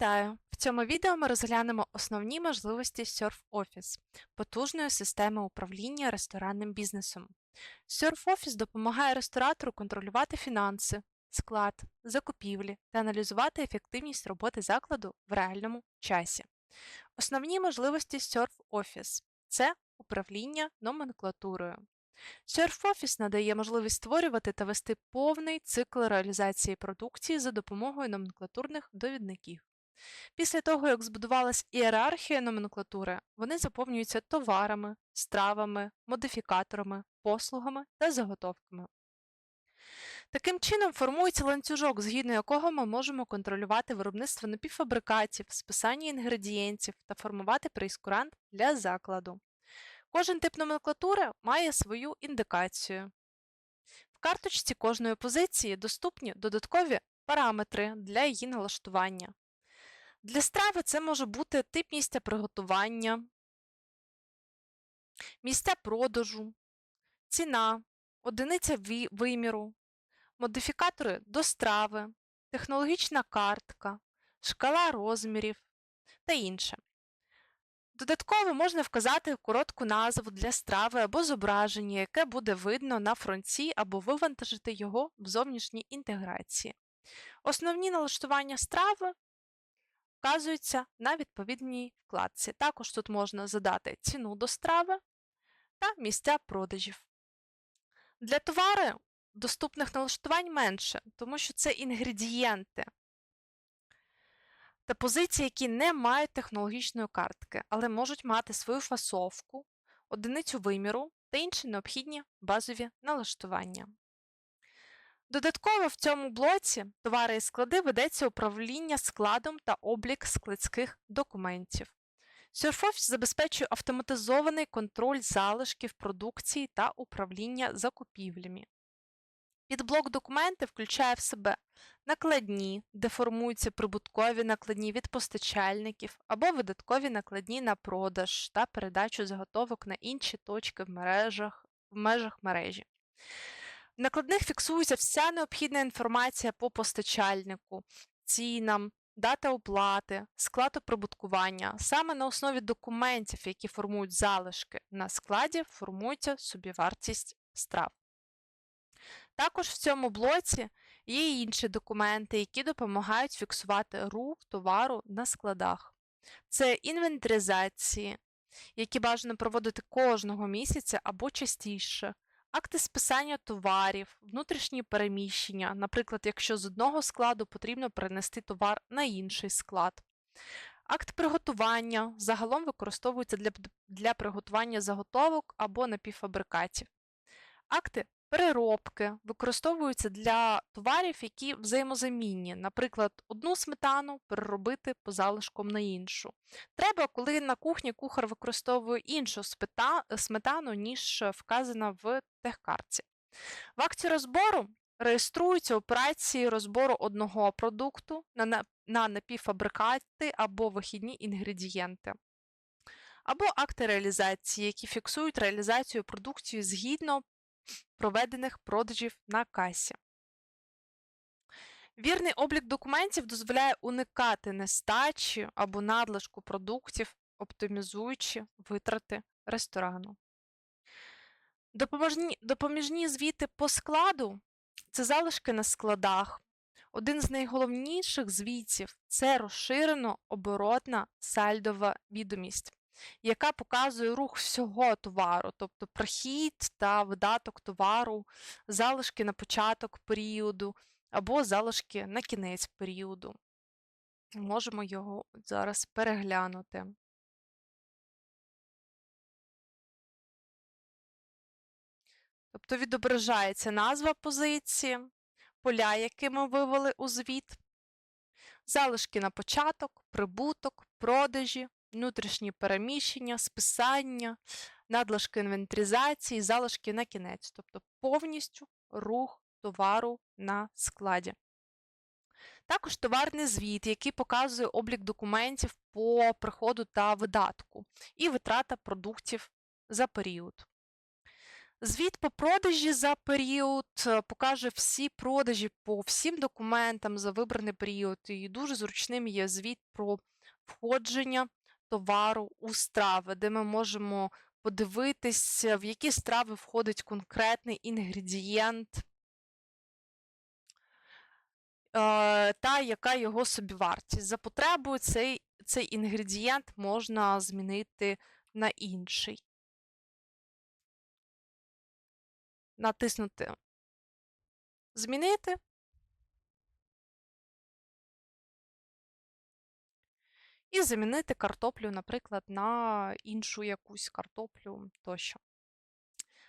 Вітаю! В цьому відео ми розглянемо основні можливості Surf Office – потужної системи управління ресторанним бізнесом. Surf Office допомагає ресторатору контролювати фінанси, склад, закупівлі та аналізувати ефективність роботи закладу в реальному часі. Основні можливості Surf Office – це управління номенклатурою. Surf Office надає можливість створювати та вести повний цикл реалізації продукції за допомогою номенклатурних довідників. Після того, як збудувалась ієрархія номенклатури, вони заповнюються товарами, стравами, модифікаторами, послугами та заготовками. Таким чином формується ланцюжок, згідно якого ми можемо контролювати виробництво напівфабрикатів, списання інгредієнтів та формувати прейскурант для закладу. Кожен тип номенклатури має свою індикацію. В карточці кожної позиції доступні додаткові параметри для її налаштування. Для страви це може бути тип місця приготування, місця продажу, ціна, одиниця виміру, модифікатори до страви, технологічна картка, шкала розмірів та інше. Додатково можна вказати коротку назву для страви або зображення, яке буде видно на фронті або вивантажити його в зовнішній інтеграції. Основні налаштування страви вказуються на відповідній вкладці. Також тут можна задати ціну до страви та місця продажів. Для товари доступних налаштувань менше, тому що це інгредієнти та позиції, які не мають технологічної картки, але можуть мати свою фасовку, одиницю виміру та інші необхідні базові налаштування. Додатково в цьому блоці товари і склади ведеться управління складом та облік складських документів. SurfOffice забезпечує автоматизований контроль залишків продукції та управління закупівлями. Підблок документи включає в себе накладні, де формуються прибуткові накладні від постачальників або видаткові накладні на продаж та передачу заготовок на інші точки в мережах, в межах мережі. Накладних фіксується вся необхідна інформація по постачальнику, цінам, дата оплати, склад оприбуткування. Саме на основі документів, які формують залишки на складі, формується собівартість страв. Також в цьому блоці є й інші документи, які допомагають фіксувати рух товару на складах. Це інвентаризації, які бажано проводити кожного місяця або частіше, акти списання товарів, внутрішні переміщення, наприклад, якщо з одного складу потрібно перенести товар на інший склад. Акт приготування загалом використовується для для приготування заготовок або напівфабрикатів. Акти Переробки використовуються для товарів, які взаємозамінні, наприклад, одну сметану переробити по залишком на іншу. Треба, коли на кухні кухар використовує іншу сметану, ніж вказана в техкарці. В акті розбору реєструються операції розбору одного продукту на, на напівфабрикати або вихідні інгредієнти. Або акти реалізації, які фіксують реалізацію продукції згідно проведених продажів на касі. Вірний облік документів дозволяє уникати нестачі або надлишку продуктів, оптимізуючи витрати ресторану. Допоможні, допоміжні звіти по складу це залишки на складах. Один з найголовніших звітів це розширено оборотна сальдова відомість яка показує рух всього товару, тобто прохід та видаток товару, залишки на початок періоду або залишки на кінець періоду. Можемо його зараз переглянути. Тобто відображається назва позиції, поля, які ми вивели у звіт, залишки на початок, прибуток, продажі, внутрішні переміщення, списання, надлишки інвентаризації, залишки на кінець, тобто повністю рух товару на складі. Також товарний звіт, який показує облік документів по приходу та видатку, і витрата продуктів за період. Звіт по продажі за період е, покаже всі продажі по всім документам за вибраний період, і дуже зручним є звіт про входження товару у страви, де ми можемо подивитися, в які страви входить конкретний інгредієнт е, та яка його собівартість. За потребою цей, цей інгредієнт можна змінити на інший. Натиснути Змінити. І замінити картоплю, наприклад, на іншу якусь картоплю тощо.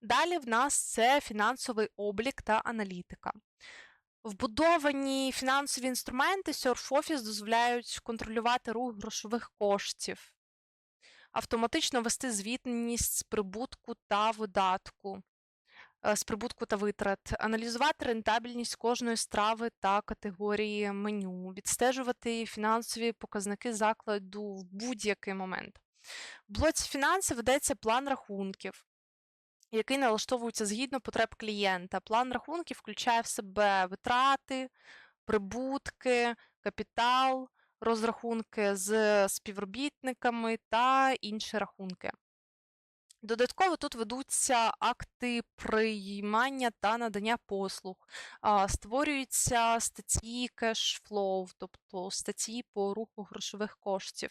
Далі в нас це фінансовий облік та аналітика. Вбудовані фінансові інструменти SurfOffice дозволяють контролювати рух грошових коштів, автоматично вести звітність з прибутку та видатку, з прибутку та витрат, аналізувати рентабельність кожної страви та категорії меню, відстежувати фінансові показники закладу в будь-який момент. В блоці фінанси ведеться план рахунків, який налаштовується згідно потреб клієнта. План рахунків включає в себе витрати, прибутки, капітал, розрахунки з співробітниками та інші рахунки. Додатково тут ведуться акти приймання та надання послуг, створюються статті кешфлоу, тобто статті по руху грошових коштів.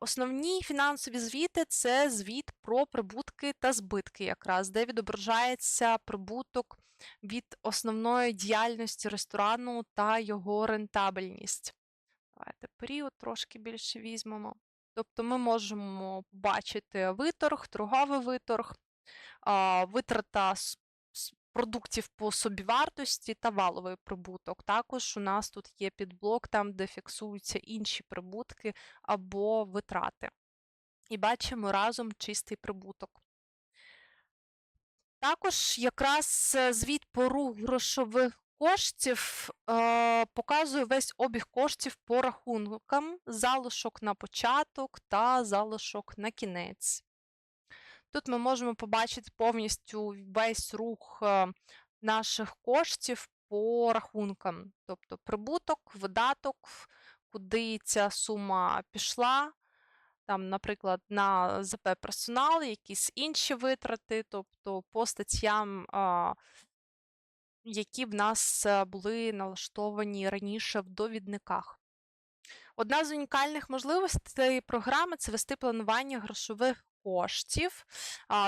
Основні фінансові звіти це звіт про прибутки та збитки, якраз, де відображається прибуток від основної діяльності ресторану та його рентабельність. Давайте період трошки більше візьмемо. Тобто ми можемо побачити виторг, торговий виторг, витрата продуктів по собівартості та валовий прибуток. Також у нас тут є підблок, там, де фіксуються інші прибутки або витрати. І бачимо разом чистий прибуток. Також якраз е, звіт по руху грошових коштів е, показує весь обіг коштів по рахункам, залишок на початок та залишок на кінець. Тут ми можемо побачити повністю весь рух е, наших коштів по рахункам, тобто прибуток, видаток, куди ця сума пішла. Там, наприклад, на ЗП персонал, якісь інші витрати, тобто по статтям, які в нас е, були налаштовані раніше в довідниках. Одна з унікальних можливостей програми це вести планування грошових коштів,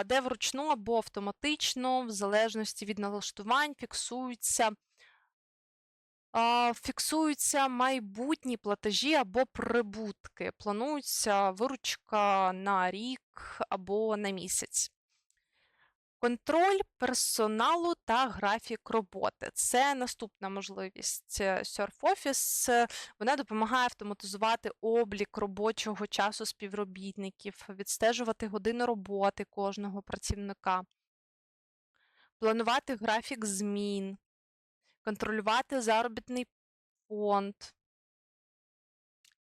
де вручну або автоматично, в залежності від налаштувань, фіксуються. Фіксуються майбутні платежі або прибутки. Планується виручка на рік або на місяць. Контроль персоналу та графік роботи це наступна можливість е, SurfOffice. Вона допомагає автоматизувати облік робочого часу співробітників, відстежувати години роботи кожного працівника, планувати графік змін, контролювати заробітний фонд,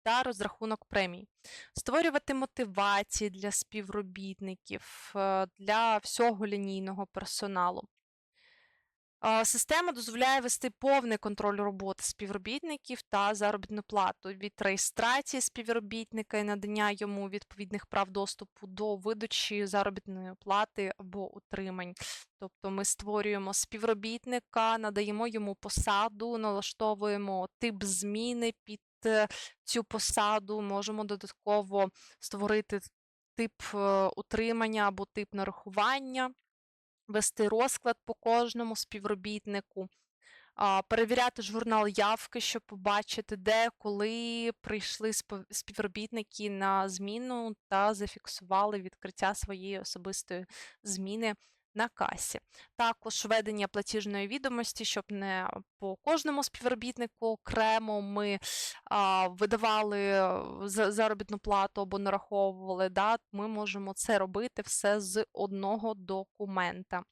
та розрахунок премій, створювати мотивації для співробітників, е, для всього лінійного персоналу. Система дозволяє вести повний контроль роботи співробітників та заробітну плату від реєстрації співробітника і надання йому відповідних прав доступу до видачі заробітної плати або утримань. Тобто ми створюємо співробітника, надаємо йому посаду, налаштовуємо тип зміни під е, цю посаду, можемо додатково створити тип е, утримання або тип нарахування вести розклад по кожному співробітнику, перевіряти журнал явки, щоб побачити, де, коли прийшли співробітники на зміну та зафіксували відкриття своєї особистої зміни на касі. Також ведення платіжної відомості, щоб не по кожному співробітнику окремо ми а, видавали е, заробітну плату або нараховували, да, ми можемо це робити все з одного документа.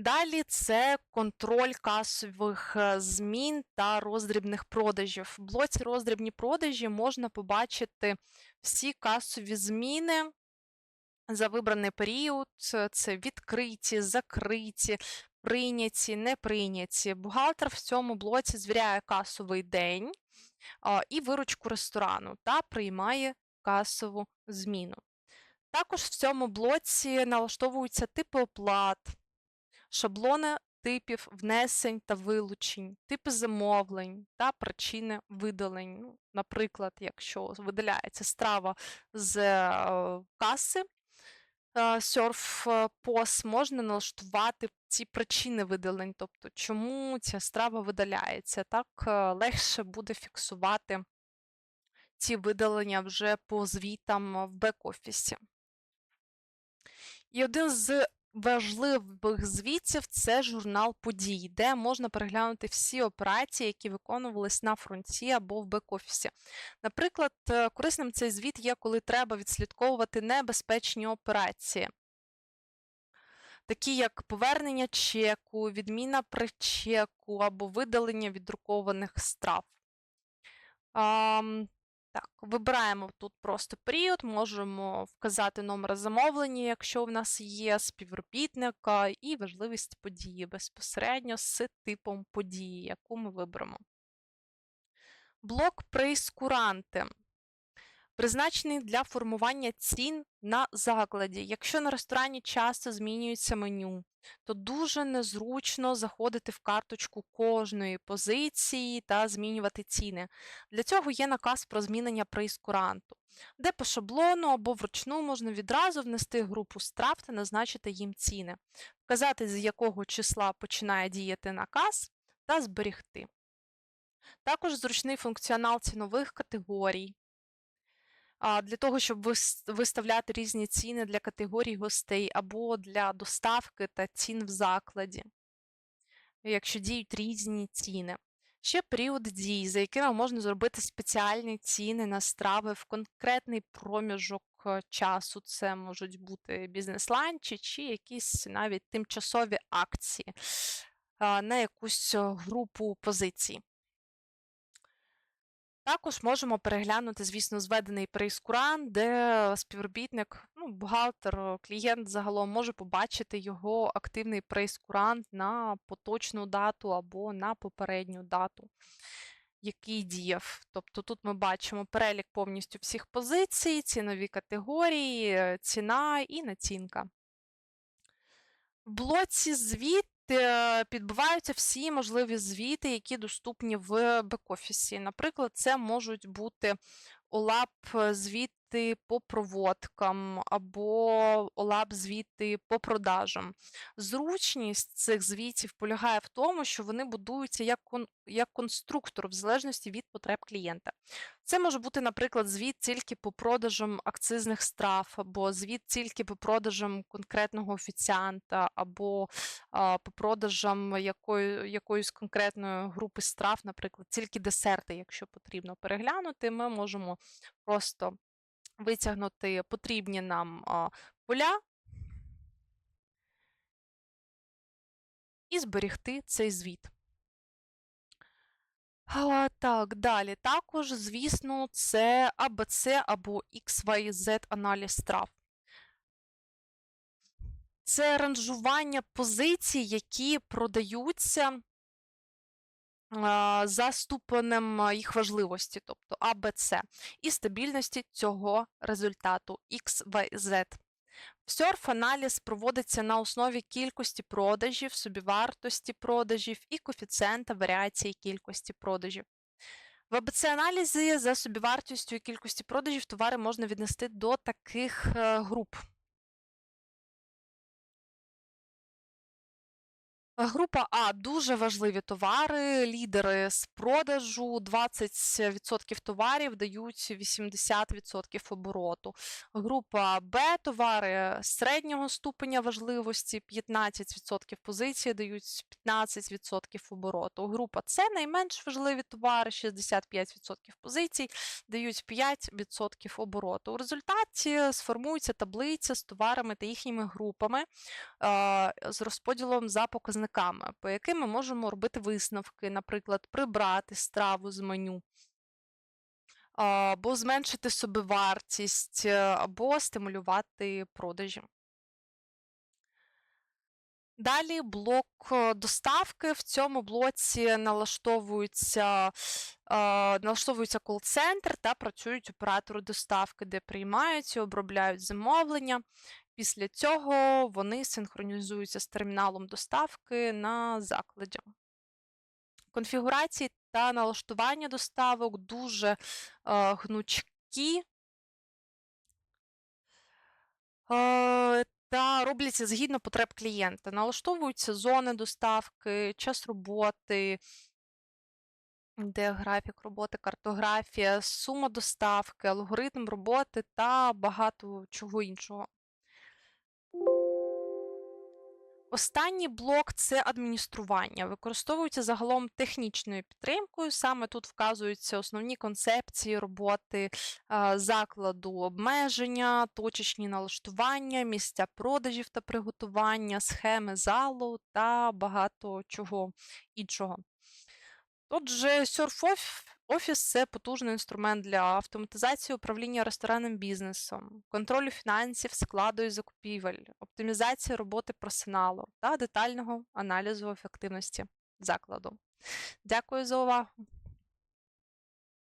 Далі це контроль касових е, змін та роздрібних продажів. В блоці роздрібні продажі можна побачити всі касові зміни за вибраний період, це відкриті, закриті, прийняті, не прийняті. Бухгалтер в цьому блоці звіряє касовий день і виручку ресторану та приймає касову зміну. Також в цьому блоці налаштовуються типи оплат, шаблони типів внесень та вилучень, типи замовлень та причини видалень. Ну, Наприклад, якщо видаляється страва з е, каси, Surf POS можна налаштувати ці причини видалень, тобто чому ця страва видаляється. Так е, легше буде фіксувати ці видалення вже по звітам в бек-офісі. І один з важливих звітів це журнал подій, де можна переглянути всі операції, які виконувались на фронті або в бек-офісі. Наприклад, е, корисним цей звіт є, коли треба відслідковувати небезпечні операції. Такі як повернення чеку, відміна причеку або видалення віддрукованих страв. Так, вибираємо тут просто період, можемо вказати номер замовлення, якщо в нас є співробітника, і важливість події безпосередньо з типом події, яку ми виберемо. Блок прейскуранти призначений для формування цін на закладі. Якщо на ресторані часто змінюється меню, то дуже незручно заходити в карточку кожної позиції та змінювати ціни. Для цього є наказ про змінення прейскуранту, де по шаблону або вручну можна відразу внести групу страв та назначити їм ціни, вказати, з якого числа починає діяти наказ, та зберігти. Також зручний функціонал цінових категорій, для того, щоб виставляти різні ціни для категорій гостей або для доставки та цін в закладі, якщо діють різні ціни. Ще період дій, за якими можна зробити спеціальні ціни на страви в конкретний проміжок е, часу. Це можуть бути бізнес-ланчі чи якісь навіть тимчасові акції на якусь е, групу позицій. Також можемо переглянути, звісно, зведений прейскурант, де співробітник, ну, бухгалтер, клієнт загалом може побачити його активний прейскурант на поточну дату або на попередню дату, який діяв. Тобто тут ми бачимо перелік повністю всіх позицій, цінові категорії, ціна і націнка. В блоці звіт Е, підбиваються всі можливі звіти, які доступні в бек-офісі. Наприклад, це можуть бути OLAP звіт звіти по проводкам або олап звіти по продажам. Зручність цих звітів полягає в тому, що вони будуються як кон як конструктор, в залежності від потреб клієнта. Це може бути, наприклад, звіт тільки по продажам акцизних страв, або звіт тільки по продажам конкретного офіціанта, або а, по продажам якої, якоїсь конкретної групи страв, наприклад, тільки десерти, якщо потрібно переглянути, ми можемо просто витягнути потрібні нам поля і зберегти цей звіт. Так, далі. Також, звісно, це АБЦ або XYZ аналіз трав. Це ранжування позицій, які продаються за ступенем їх важливості, тобто А, Б, С, і стабільності цього результату X, Y, Z. Сьорф-аналіз проводиться на основі кількості продажів, собівартості продажів і коефіцієнта варіації кількості продажів. В АБЦ-аналізі за собівартістю і кількості продажів товари можна віднести до таких е, груп. Група А. Дуже важливі товари, лідери з продажу, 20% товарів дають 80% обороту. Група Б. Товари середнього ступеня важливості, 15% позиції дають 15% обороту. Група С. Найменш важливі товари, 65% позицій, дають 5% обороту. У результаті сформується таблиця з товарами та їхніми групами з розподілом за показниками показниками, по яким ми можемо робити висновки, наприклад, прибрати страву з меню. або зменшити собівартість, е, або стимулювати продажі. Далі блок е, доставки. В цьому блоці налаштовується, е, налаштовується кол-центр та працюють оператори доставки, де приймають і обробляють замовлення. Після цього вони синхронізуються з терміналом доставки на закладі. Конфігурації та налаштування доставок дуже е, гнучкі. Е, та робляться згідно потреб клієнта. Налаштовуються зони доставки, час роботи, де графік роботи, картографія, сума доставки, алгоритм роботи та багато чого іншого. Останній блок це адміністрування. Використовується загалом технічною підтримкою. Саме тут вказуються основні концепції роботи закладу, обмеження, точечні налаштування, місця продажів та приготування, схеми залу та багато чого іншого. Отже, Surf Office – це потужний інструмент для автоматизації управління ресторанним бізнесом, контролю фінансів, складу і закупівель, оптимізації роботи персоналу та детального аналізу ефективності закладу. Дякую за увагу!